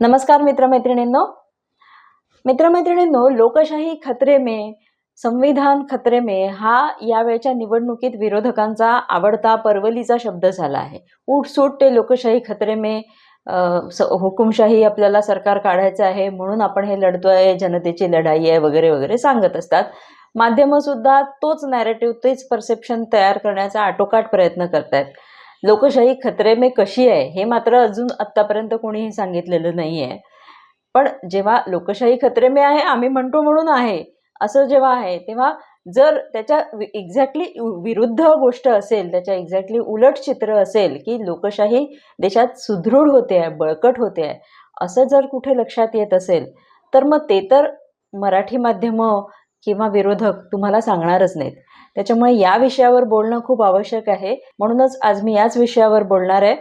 नमस्कार मित्रमैत्रिणींनो. मित्रमैत्रिणींनो लोकशाही खतरे में संविधान खतरे में हा यावेळच्या निवडणुकीत विरोधकांचा आवडता परवलीचा शब्द झाला आहे. उठसूट ते लोकशाही खतरे में हुकुमशाही आपल्याला सरकार काढायचं आहे म्हणून आपण हे लढतोय जनतेची लढाई आहे वगैरे वगैरे सांगत असतात. माध्यमं सुद्धा तोच नॅरेटिव्ह तेच परसेप्शन तयार करण्याचा आटोकाट प्रयत्न करतायत. लोकशाही खतरे में कशी आहे हे मात्र अजून आत्तापर्यंत कोणीही सांगितलेलं नाही आहे पण जेव्हा लोकशाही खतरे में आहे आम्ही म्हणतो म्हणून आहे असं जेव्हा आहे तेव्हा जर त्याच्या एक्झॅक्टली विरुद्ध गोष्ट असेल त्याच्या एक्झॅक्टली उलट चित्र असेल की लोकशाही देशात सुदृढ होते आहे बळकट होते आहे असं जर कुठे लक्षात येत असेल तर मग ते तर मराठी माध्यमं किंवा विरोधक तुम्हाला सांगणारच नाहीत. त्याच्यामुळे या विषयावर बोलणं खूप आवश्यक आहे. म्हणूनच आज मी याच विषयावर बोलणार आहे.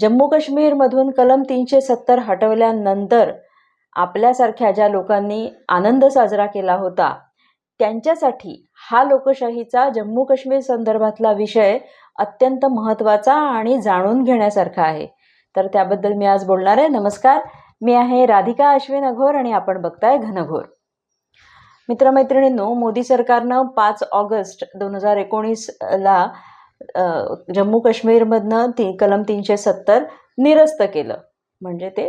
जम्मू काश्मीरमधून कलम तीनशे सत्तर हटवल्यानंतर आपल्यासारख्या ज्या लोकांनी आनंद साजरा केला होता त्यांच्यासाठी हा लोकशाहीचा जम्मू काश्मीर संदर्भातला विषय अत्यंत महत्त्वाचा आणि जाणून घेण्यासारखा आहे. तर त्याबद्दल मी आज बोलणार आहे. नमस्कार. मी आहे राधिका अश्विन अघोर आणि आपण बघताय घनघोर. मित्रमैत्रिणींनो मोदी सरकारनं पाच ऑगस्ट दोन हजार एकोणीसला जम्मू काश्मीरमधनं ती कलम तीनशे सत्तर निरस्त केलं. म्हणजे ते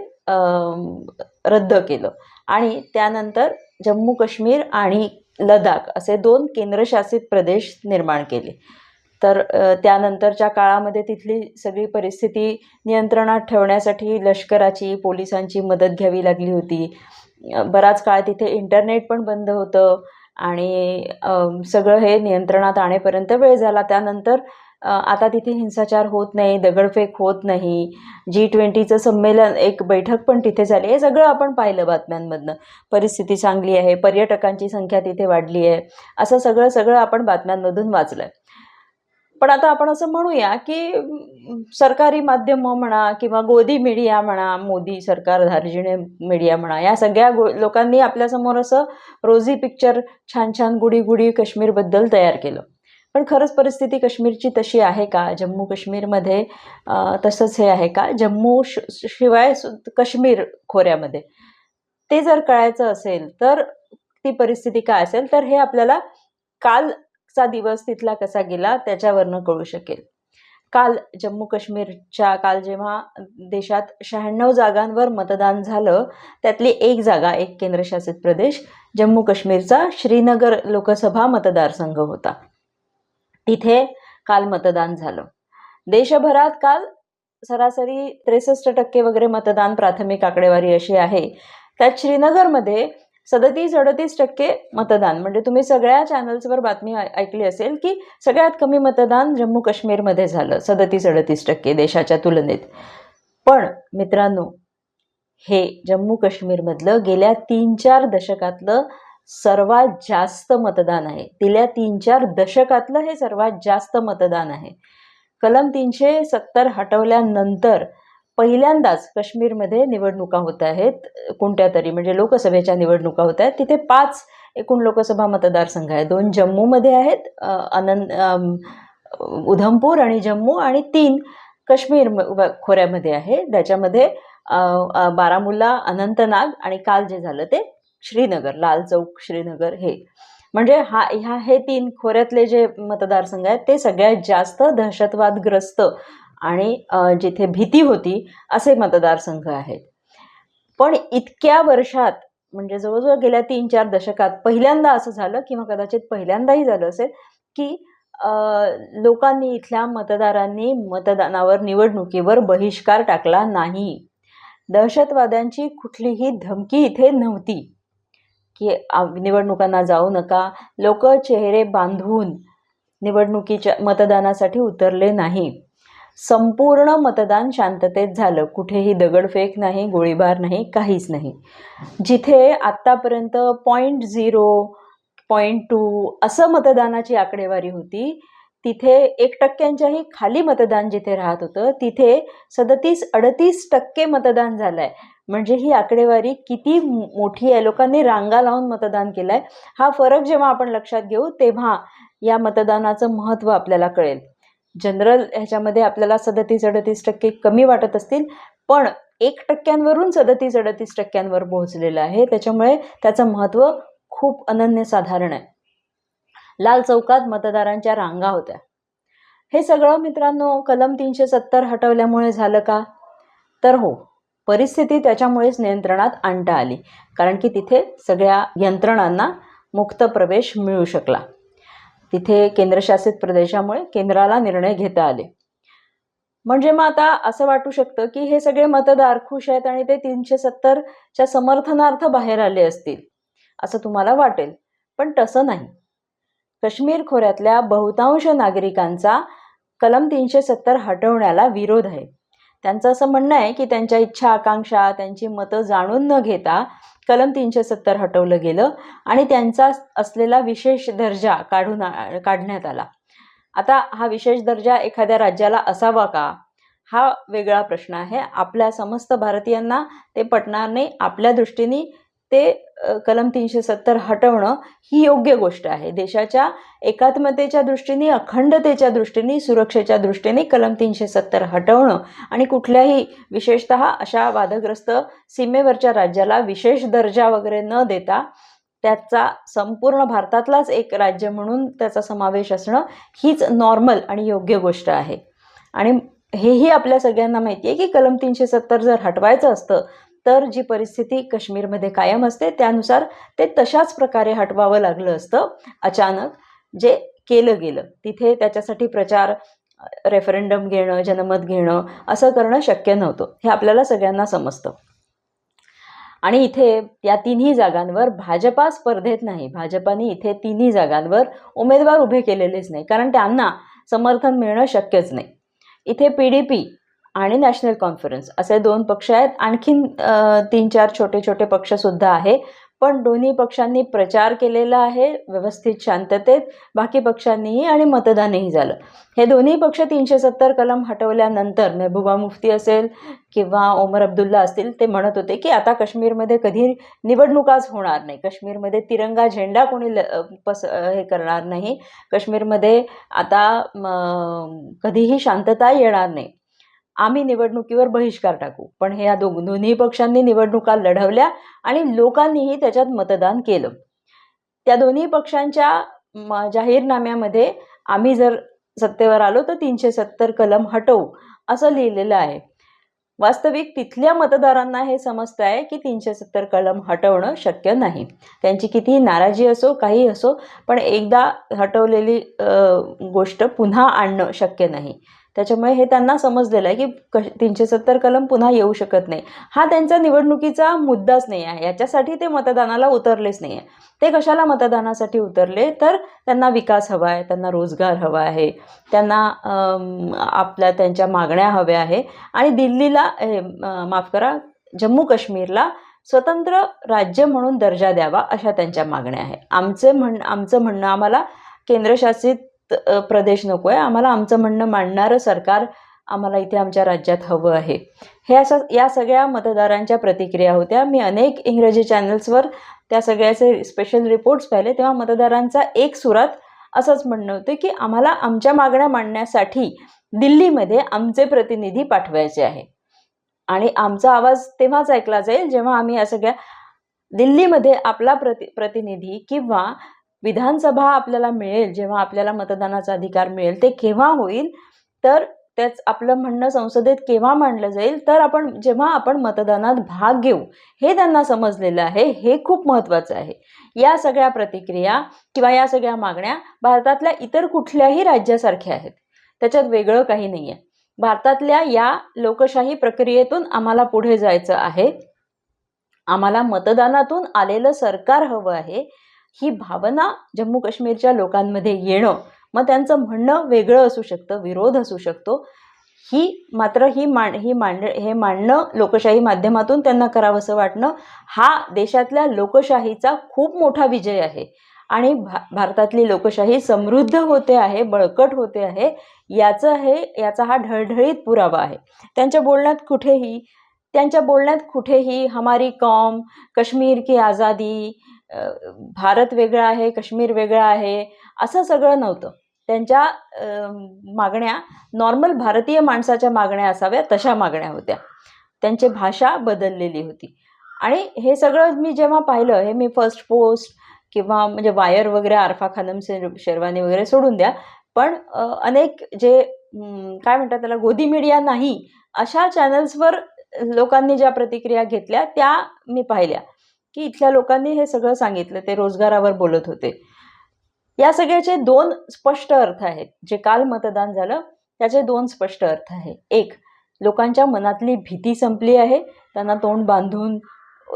रद्द केलं. आणि त्यानंतर जम्मू काश्मीर आणि लडाख असे दोन केंद्रशासित प्रदेश निर्माण केले. तर त्यानंतरच्या काळामध्ये तिथली सगळी परिस्थिती नियंत्रणात ठेवण्यासाठी लष्कराची पोलिसांची मदत घ्यावी लागली होती. बराच काळ तिथे इंटरनेट पण बंद होतं आणि सगळं हे नियंत्रणात आणेपर्यंत वेळ झाला. त्यानंतर आता तिथे हिंसाचार होत नाही दगडफेक होत नाही. जी ट्वेंटीचं संमेलन एक बैठक पण तिथे झाली हे सगळं आपण पाहिलं बातम्यांमधनं. परिस्थिती चांगली आहे पर्यटकांची संख्या तिथे वाढली आहे. असं सगळं सगळं आपण बातम्यांमधून वाचलं आहे पण आता आपण असं म्हणूया की सरकारी माध्यमं म्हणा किंवा गोदी मीडिया म्हणा मोदी सरकार धार्जिणे मीडिया म्हणा या सगळ्या गो लोकांनी आपल्यासमोर असं रोजी पिक्चर छान छान गुढी गुढी काश्मीरबद्दल तयार केलं. पण खरंच परिस्थिती काश्मीरची तशी आहे का? जम्मू काश्मीरमध्ये तसंच हे आहे का? जम्मू श शिवाय सु- काश्मीर खोऱ्यामध्ये. ते जर कळायचं असेल तर ती परिस्थिती काय असेल? तर हे आपल्याला काल चा दिवस तिथला कसा गेला त्याच्यावरनं कळू शकेल. काल जम्मू काश्मीरच्या काल जेव्हा देशात शहाण्णव जागांवर मतदान झालं त्यातली एक जागा एक केंद्रशासित प्रदेश जम्मू काश्मीरचा श्रीनगर लोकसभा मतदारसंघ होता. तिथे काल मतदान झालं. देशभरात काल सरासरी त्रेसष्ट टक्के वगैरे मतदान प्राथमिक आकडेवारी अशी आहे. त्यात श्रीनगरमध्ये सदतीस अडतीस टक्के मतदान. म्हणजे तुम्ही सगळ्या चॅनल्सवर बातमी ऐ- ऐकली असेल की सगळ्यात कमी मतदान जम्मू काश्मीरमध्ये झालं सदतीस अडतीस टक्के देशाच्या तुलनेत. पण मित्रांनो हे जम्मू काश्मीरमधलं गेल्या तीन चार दशकातलं सर्वात जास्त मतदान आहे. तिल्या तीन चार दशकातलं हे सर्वात जास्त मतदान आहे. कलम तीनशे सत्तर हटवल्यानंतर पहिल्यांदाच काश्मीरमध्ये निवडणुका होत आहेत कोणत्या तरी म्हणजे लोकसभेच्या निवडणुका होत आहेत. तिथे पाच एकूण लोकसभा मतदारसंघ आहेत. दोन जम्मूमध्ये आहेत अनंत आनंद उधमपूर आणि जम्मू आणि तीन काश्मीर खोऱ्यामध्ये आहे. त्याच्यामध्ये बारामुल्ला अनंतनाग आणि काल जे झालं ते श्रीनगर लाल चौक श्रीनगर हे. म्हणजे हा ह्या हे तीन खोऱ्यातले जे मतदारसंघ आहेत ते सगळ्यात जास्त दहशतवादग्रस्त आणि जिथे भीती होती असे मतदारसंघ आहेत. पण इतक्या वर्षात म्हणजे जवळजवळ गेल्या तीन चार दशकात पहिल्यांदा असं झालं किंवा कदाचित पहिल्यांदाही झालं असेल की लोकांनी इथल्या मतदारांनी मतदानावर निवडणुकीवर बहिष्कार टाकला नाही. दहशतवाद्यांची कुठलीही धमकी इथे नव्हती. की निवडणुकांना जाऊ नका लोक चेहरे बांधून निवडणुकीच्या मतदानासाठी उतरले नाही. संपूर्ण मतदान शांततेत झालं. कुठेही दगडफेक नाही गोळीबार नाही काहीच नाही. जिथे आत्तापर्यंत पॉईंट झिरो पॉईंट टू असं मतदानाची आकडेवारी होती तिथे एक टक्क्यांच्याही खाली मतदान जिथे राहत होतं तिथे सदतीस अडतीस टक्के मतदान झालं आहे म्हणजे ही आकडेवारी किती मोठी आहे लोकांनी रांगा लावून मतदान केलं आहे हा फरक जेव्हा आपण लक्षात घेऊ तेव्हा या मतदानाचं महत्त्व आपल्याला कळेल. जनरल ह्याच्यामध्ये आपल्याला सदतीस अडतीस टक्के कमी वाटत असतील पण एक टक्क्यांवरून सदतीस अडतीस टक्क्यांवर पोहोचलेलं आहे. त्याच्यामुळे त्याचं महत्त्व खूप अनन्यसाधारण आहे. लाल चौकात मतदारांच्या रांगा होत्या. हे सगळं मित्रांनो कलम तीनशे सत्तर हटवल्यामुळे झालं का? तर हो परिस्थिती त्याच्यामुळेच नियंत्रणात आणता आली. कारण की तिथे सगळ्या यंत्रणांना मुक्त प्रवेश मिळू शकला. तिथे केंद्रशासित प्रदेशामुळे केंद्राला निर्णय घेता आले. म्हणजे मग आता असं वाटू शकतं की हे सगळे मतदार खुश आहेत आणि ते तीनशे सत्तरच्या समर्थनार्थ बाहेर आले असतील असं तुम्हाला वाटेल. पण तसं नाही. काश्मीर खोऱ्यातल्या बहुतांश नागरिकांचा कलम तीनशे सत्तर हटवण्याला विरोध आहे. त्यांचं असं म्हणणं आहे की त्यांच्या इच्छा आकांक्षा त्यांची मतं जाणून न घेता कलम तीनशे सत्तर हटवलं गेलं आणि त्यांचा असलेला विशेष दर्जा काढून काढण्यात आला. आता हा विशेष दर्जा एखाद्या राज्याला असावा का? हा वेगळा प्रश्न आहे. आपल्या समस्त भारतीयांना ते पटणार नाही. आपल्या दृष्टीने ते कलम तीनशे सत्तर हटवणं ही योग्य गोष्ट आहे. देशाच्या एकात्मतेच्या दृष्टीने अखंडतेच्या दृष्टीने सुरक्षेच्या दृष्टीने कलम तीनशे सत्तर हटवणं आणि कुठल्याही विशेषत अशा वादग्रस्त सीमेवरच्या राज्याला विशेष दर्जा वगैरे न देता त्याचा संपूर्ण भारतातलाच एक राज्य म्हणून त्याचा समावेश असणं हीच नॉर्मल आणि योग्य गोष्ट आहे. आणि हेही आपल्या सगळ्यांना माहिती आहे की कलम तीनशे सत्तर जर हटवायचं असतं तर जी परिस्थिती काश्मीरमध्ये कायम असते त्यानुसार ते तशाच प्रकारे हटवावं लागलं असतं. अचानक जे केलं गेलं तिथे त्याच्यासाठी प्रचार रेफरेंडम घेणं जनमत घेणं असं करणं शक्य नव्हतं. हे आपल्याला सगळ्यांना समजतं. आणि इथे या तिन्ही जागांवर भाजपा स्पर्धेत नाही. भाजपाने इथे तिन्ही जागांवर उमेदवार उभे केलेलेच नाही. कारण त्यांना समर्थन मिळणं शक्यच नाही. इथे पी डी पी आणि नॅशनल कॉन्फरन्स असे दोन पक्ष आहेत. आणखीन तीन चार छोटे छोटे पक्षसुद्धा आहे. पण दोन्ही पक्षांनी प्रचार केलेला आहे. व्यवस्थित शांततेत. बाकी पक्षांनीही आणि मतदानही झालं. हे दोन्ही पक्ष तीनशे सत्तर कलम हटवल्यानंतर मेहबूबा मुफ्ती असेल किंवा ओमर अब्दुल्ला असतील ते म्हणत होते की आता काश्मीरमध्ये कधी निवडणुकाच होणार नाही. काश्मीरमध्ये तिरंगा झेंडा कोणी ल पस हे करणार नाही. काश्मीरमध्ये आता कधीही शांतता येणार नाही. आम्ही निवडणुकीवर बहिष्कार टाकू. पण हे या दो दोन्ही पक्षांनी निवडणुका लढवल्या आणि लोकांनीही त्याच्यात मतदान केलं. त्या दोन्ही पक्षांच्या जाहीरनाम्यामध्ये आम्ही जर सत्तेवर आलो तर तीनशे सत्तर कलम हटवू असं लिहिलेलं आहे. वास्तविक तिथल्या मतदारांना हे समजतं आहे की तीनशे सत्तर कलम हटवणं शक्य नाही. त्यांची कितीही नाराजी असो काही असो पण एकदा हटवलेली गोष्ट पुन्हा आणणं शक्य नाही. त्याच्यामुळे हे त्यांना समजलेलं आहे की क तीनशे सत्तर कलम पुन्हा येऊ शकत नाही. हा त्यांचा निवडणुकीचा मुद्दाच नाही आहे. याच्यासाठी ते मतदानाला उतरलेच नाही आहे. ते कशाला मतदानासाठी उतरले? तर त्यांना विकास हवा आहे त्यांना रोजगार हवा आहे त्यांना आपल्या त्यांच्या मागण्या हव्या आहे आणि दिल्लीला हे माफ करा जम्मू काश्मीरला स्वतंत्र राज्य म्हणून दर्जा द्यावा अशा त्यांच्या मागण्या आहे आमचे म्हण आमचं म्हणणं आम्हाला केंद्रशासित प्रदेश नको आहे. आम्हाला आमचं म्हणणं मांडणारं सरकार आम्हाला इथे आमच्या राज्यात हवं आहे. हे असं या सगळ्या मतदारांच्या प्रतिक्रिया होत्या. मी अनेक इंग्रजी चॅनल्सवर त्या सगळ्याचे स्पेशल रिपोर्ट्स पाहिले. तेव्हा मतदारांचा एक सुरात असंच म्हणणं होतं की आम्हाला आमच्या मागण्या मांडण्यासाठी दिल्लीमध्ये आमचे प्रतिनिधी पाठवायचे आहे. आणि आमचा आवाज तेव्हाच ऐकला जाईल जेव्हा आम्ही या सगळ्या दिल्लीमध्ये आपला प्रति प्रतिनिधी किंवा विधानसभा आपल्याला मिळेल जेव्हा आपल्याला मतदानाचा अधिकार मिळेल ते केव्हा होईल? तर त्याच आपलं म्हणणं संसदेत केव्हा मांडलं जाईल? तर आपण जेव्हा आपण मतदानात भाग घेऊ हे त्यांना समजलेलं आहे हे खूप महत्त्वाचं आहे. या सगळ्या प्रतिक्रिया किंवा या सगळ्या मागण्या भारतातल्या इतर कुठल्याही राज्यासारख्या आहेत. त्याच्यात वेगळं काही नाही आहे भारतातल्या या लोकशाही प्रक्रियेतून आम्हाला पुढे जायचं आहे. आम्हाला मतदानातून आलेलं सरकार हवं आहे. ही भावना जम्मू काश्मीरच्या लोकांमध्ये येणं मग त्यांचं म्हणणं वेगळं असू शकतं विरोध असू शकतो. ही मात्र ही मांड ही मांड हे मांडणं लोकशाही माध्यमातून त्यांना करावंसं वाटणं हा देशातल्या लोकशाहीचा खूप मोठा विजय आहे. आणि भा भारतातली लोकशाही समृद्ध होते आहे बळकट होते आहे याचं हे याचा हा ढळढळीत पुरावा आहे. त्यांच्या बोलण्यात कुठेही त्यांच्या बोलण्यात कुठेही हमारी कॉम कश्मीर की आझादी भारत वेगळा आहे काश्मीर वेगळा आहे असं सगळं नव्हतं. त्यांच्या मागण्या नॉर्मल भारतीय माणसाच्या मागण्या असाव्या तशा मागण्या होत्या. त्यांची भाषा बदललेली होती. आणि हे सगळं मी जेव्हा पाहिलं हे मी फर्स्ट पोस्ट किंवा म्हणजे वायर वगैरे आरफा खानम शेर शेरवानी वगैरे सोडून द्या. पण अनेक जे काय म्हणतात त्याला गोदी मीडिया नाही अशा चॅनल्सवर लोकांनी ज्या प्रतिक्रिया घेतल्या त्या मी पाहिल्या. की इथल्या लोकांनी हे सगळं सांगितलं ते रोजगारावर बोलत होते. या सगळ्याचे दोन स्पष्ट अर्थ आहेत. जे काल मतदान झालं त्याचे दोन स्पष्ट अर्थ आहे. एक लोकांच्या मनातली भीती संपली आहे. त्यांना तोंड बांधून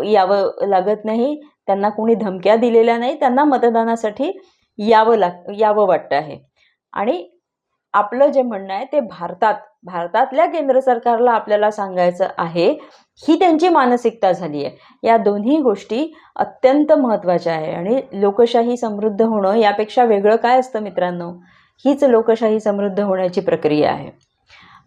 यावं लागत नाही. त्यांना कोणी धमक्या दिलेल्या नाही. त्यांना मतदानासाठी यावं लाग यावं वाटतं आहे. आणि आपलं जे म्हणणं आहे ते भारतात भारतातल्या केंद्र सरकारला आपल्याला सांगायचं आहे ही त्यांची मानसिकता झाली आहे. या दोन्ही गोष्टी अत्यंत महत्त्वाच्या आहे आणि लोकशाही समृद्ध होणं यापेक्षा वेगळं काय असतं मित्रांनो? हीच लोकशाही समृद्ध होण्याची प्रक्रिया आहे.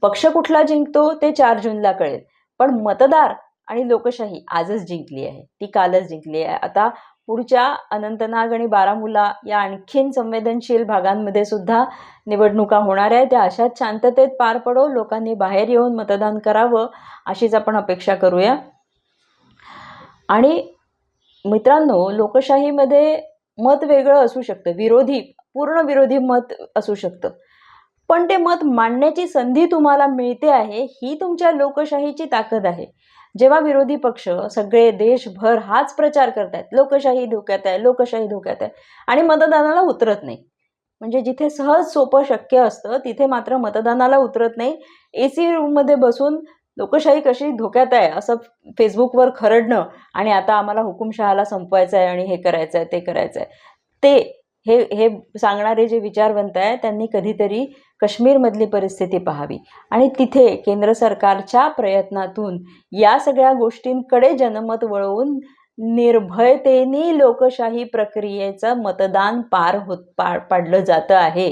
पक्ष कुठला जिंकतो ते चार जूनला कळेल. पण मतदार आणि लोकशाही आजच जिंकली आहे. ती कालच जिंकली आहे. आता पुढच्या अनंतनाग आणि बारामुला या आणखीन संवेदनशील भागांमध्ये सुद्धा निवडणुका होणार आहेत. त्या अशाच शांततेत पार पडो. लोकांनी बाहेर येऊन मतदान करावं अशीच आपण अपेक्षा करूया. आणि मित्रांनो लोकशाहीमध्ये मत वेगळं असू शकतं. विरोधी पूर्ण विरोधी मत असू शकतं. पण ते मत मांडण्याची संधी तुम्हाला मिळते आहे ही तुमच्या लोकशाहीची ताकद आहे. जेव्हा विरोधी पक्ष सगळे देशभर हाच प्रचार करतायत लोकशाही धोक्यात आहे लोकशाही धोक्यात आहे आणि मतदानाला उतरत नाही. म्हणजे जिथे सहज सोपं शक्य असतं तिथे मात्र मतदानाला उतरत नाही. ए सी रूममध्ये बसून लोकशाही कशी धोक्यात आहे असं फेसबुकवर खरडणं आणि आता आम्हाला हुकुमशहाला संपवायचं आहे आणि हे करायचं आहे ते करायचं आहे. ते हे हे सांगणारे जे विचारवंत आहे त्यांनी कधीतरी काश्मीरमधली परिस्थिती पाहावी. आणि तिथे केंद्र सरकारच्या प्रयत्नातून या सगळ्या गोष्टींकडे जनमत वळवून निर्भयतेने लोकशाही प्रक्रियेचं मतदान पार होत पा पाडलं जातं आहे.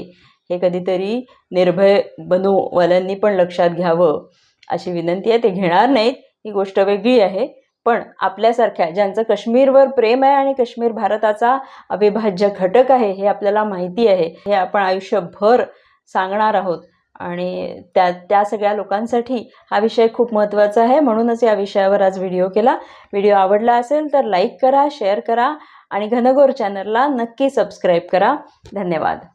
हे कधीतरी निर्भय बनूवाल्यांनी पण लक्षात घ्यावं. अशी विनंती आहे ते घेणार नाहीत. ही गोष्ट वेगळी आहे. पण आपल्यासारख्या ज्यांचं काश्मीरवर प्रेम आहे आणि काश्मीर भारताचा अविभाज्य घटक आहे हे आपल्याला माहिती आहे. हे आपण आयुष्यभर सांगणार आहोत. आणि त्या त्या सगळ्या लोकांसाठी हा विषय खूप महत्त्वाचा आहे. म्हणूनच या विषयावर आज व्हिडिओ केला. व्हिडिओ आवडला असेल तर लाईक करा शेअर करा आणि घनघोर चॅनलला नक्की सबस्क्राईब करा. धन्यवाद.